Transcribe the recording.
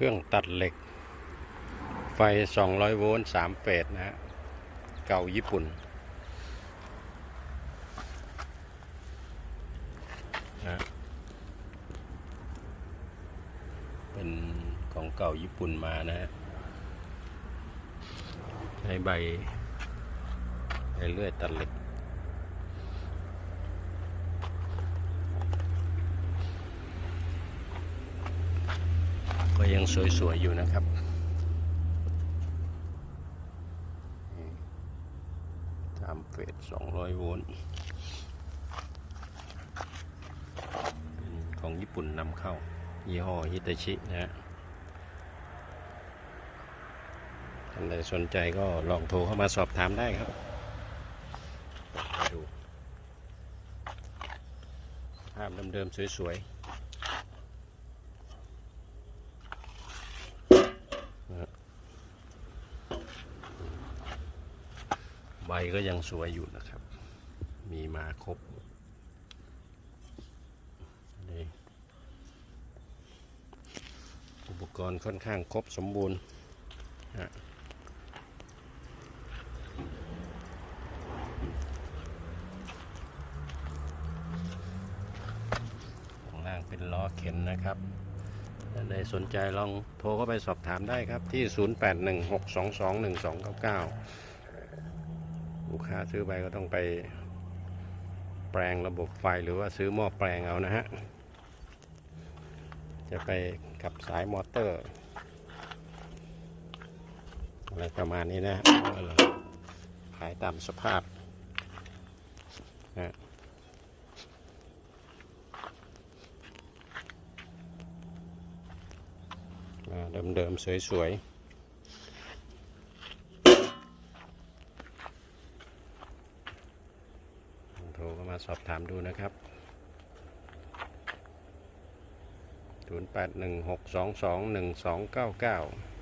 เครื่องตัดเหล็ก ไฟ 200 โวลต์3เฟสนะฮะ เก่าญี่ปุ่นนะเป็นของเก่าญี่ปุ่นมานะฮะ ใช้ใบใช้เลื่อยตัดเหล็ก ก็ยังสวยๆอยู่นะครับตามเฟส200โวลต์ของญี่ปุ่นนำเข้า ยี่ห้อฮิตาชินะฮะท่านใดสนใจก็ลองโทรเข้ามาสอบถามได้ครับมาดูภาพเดิมๆสวยๆ ใบก็ยังสวยอยู่นะครับ มีมาครบนี่อุปกรณ์ค่อนข้างครบสมบูรณ์ฮะข้างล่างเป็นล้อเข็นนะครับท่านใดสนใจลองโทรเข้าไปสอบถามได้ครับที่ 0816221299 ลูกค้าซื้อไปก็ต้องไป แปลงระบบไฟหรือว่าซื้อหม้อแปลงเอานะฮะ จะไปกับสายมอเตอร์อะไรประมาณนี้นะฮะขายตามสภาพนะเดิมๆ สวย ๆ โทรเข้ามา สอบถามดูนะครับ 0816221299